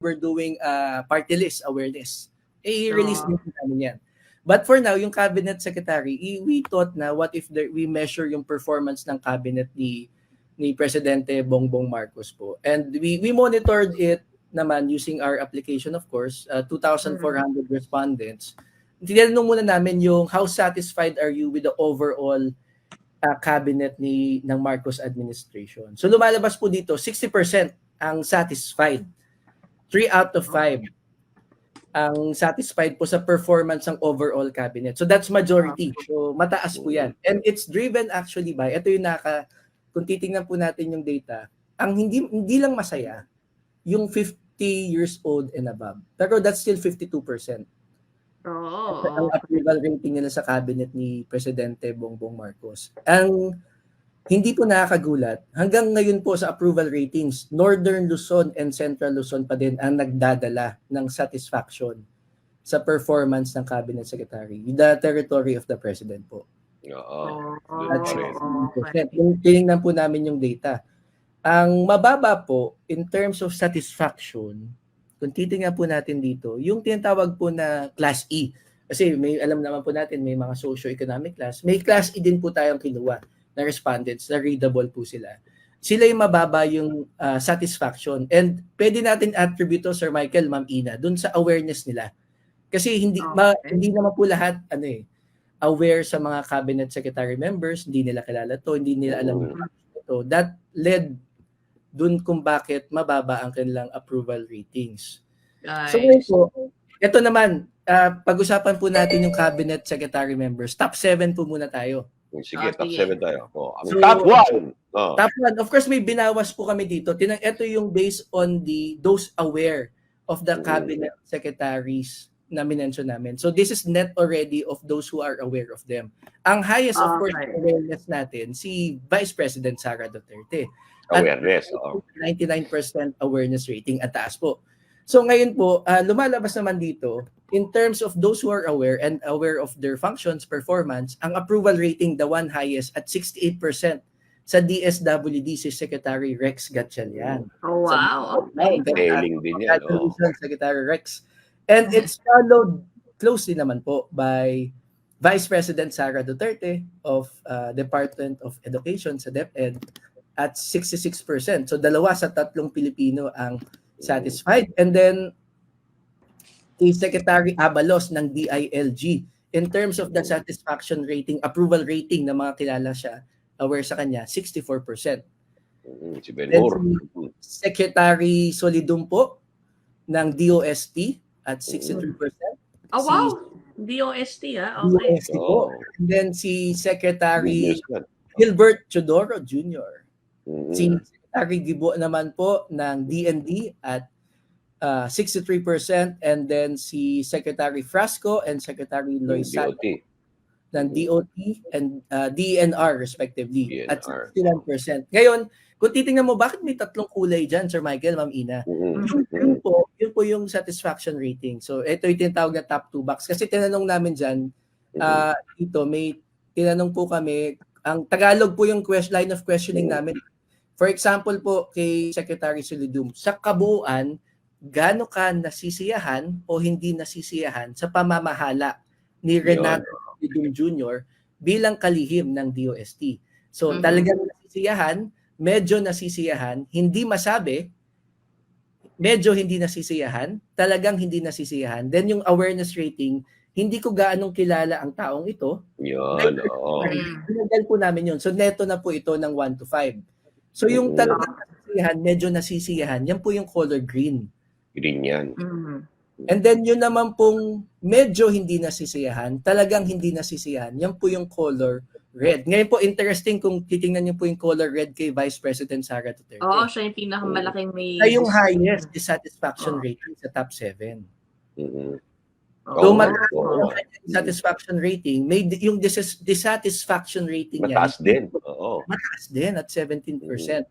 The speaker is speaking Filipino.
we're doing uh, party list awareness. Eh, i-release Ah. din po namin yan. But for now, yung cabinet secretary, we thought na what if there, we measure yung performance ng cabinet ni ni Presidente Bongbong Marcos po. And we we monitored it naman using our application of course, uh, 2,400 respondents. Tinanong muna namin yung how satisfied are you with the overall uh, cabinet ni ng Marcos administration. So lumalabas po dito 60% ang satisfied. 3 out of 5 ang satisfied po sa performance ng overall cabinet. So that's majority. So mataas po 'yan. And it's driven actually by ito yung naka kung titingnan po natin yung data, ang hindi hindi lang masaya yung 50 years old and above. Pero that's still 52%. Oo. ang approval rating nila sa cabinet ni Presidente Bongbong Marcos. Ang hindi po nakakagulat, hanggang ngayon po sa approval ratings, Northern Luzon and Central Luzon pa din ang nagdadala ng satisfaction sa performance ng cabinet secretary, the territory of the president po. Oo. That's okay. 60%. Yung tinignan po namin yung data. Ang mababa po in terms of satisfaction, kung titingnan po natin dito, yung tinatawag po na class E. Kasi may alam naman po natin may mga socio-economic class. May class E din po tayong kinuha na respondents na readable po sila. Sila yung mababa yung ah, satisfaction. And pwede natin attribute to, Sir Michael, Ma'am Ina, dun sa awareness nila. Kasi hindi ma- Okay. hindi naman po lahat ano eh aware sa mga cabinet secretary members, hindi nila kilala to, hindi nila alam Mm. ito. That led dun kung bakit mababa ang kanilang approval ratings. Guys. So ngayon po, ito naman, ah, pag-usapan po natin yung cabinet secretary members. Top 7 po muna tayo. Sige, Ah, top sige. 7 tayo. Oh, ang So- top 1. Oh. Top 1, of course may binawas po kami dito. Tinang ito yung based on the those aware of the Mm. cabinet secretaries na minention namin. So this is net already of those who are aware of them. Ang highest of course Okay. awareness natin si Vice President Sara Duterte. At Awareness. Oh. 99% awareness rating at taas po. So ngayon po, ah, lumalabas naman dito, in terms of those who are aware and aware of their functions, performance, ang approval rating, the one highest at 68% sa DSWD si Secretary Rex Gatchalian. Oh, wow. Ay, Okay. Tailing din yan. Oh. Secretary Rex. And it's followed closely naman po by Vice President Sara Duterte of uh, Department of Education sa DepEd at 66%. So dalawa sa tatlong Pilipino ang satisfied. And then si Secretary Abalos ng DILG in terms of the satisfaction rating, approval rating ng mga kilala siya, aware sa kanya, 64%. Mm, Si Ben Then Hur. Secretary Solidum po ng DOST at 63%. Oh, wow. DOST, ah. Okay. DOST po. Oh. And then si Secretary. Gilbert Chodoro Jr. Mm. Si Gibo naman po ng DND at uh, 63% and then si Secretary Frasco and Secretary Loisan DOT. ng DOT and uh, DNR respectively at DNR. 61%. Ngayon, kung titingnan mo, bakit may tatlong kulay dyan, Sir Michael, Ma'am Ina? Mm. Yung, yun po, yun po yung satisfaction rating. So, ito yung tinatawag na top 2 box. Kasi tinanong namin dyan, ah dito, may tinanong po kami, ang Tagalog po yung quest, line of questioning Mm. namin. For example po, kay Secretary Solidum, sa kabuuan, gaano ka nasisiyahan o hindi nasisiyahan sa pamamahala ni. Renato Solidum Jr. bilang kalihim ng DOST. So, Mhm. talagang nasisiyahan, medyo nasisiyahan, hindi masabi, medyo hindi nasisiyahan, talagang hindi nasisiyahan. Then yung awareness rating, hindi ko gaanong kilala ang taong ito. Yun. Oo. Mm. Tinagal po namin yun. So neto na po ito ng 1 to 5. So yung Mm. talagang nasisiyahan, medyo nasisiyahan, yan po yung color green. Green yan. Mm. And then yun naman pong medyo hindi nasisiyahan, talagang hindi nasisiyahan, yan po yung color red. Ngayon po interesting kung titingnan niyo po yung color red kay Vice President Sara Duterte. Oo, siya yung pinakamalaking may... Siya yung highest dissatisfaction rating sa top 7. Mm. Though Oo. mataas yung kanyang satisfaction rating, may yung dis- dissatisfaction rating niya Mataas din. Oo. mataas din at 17%.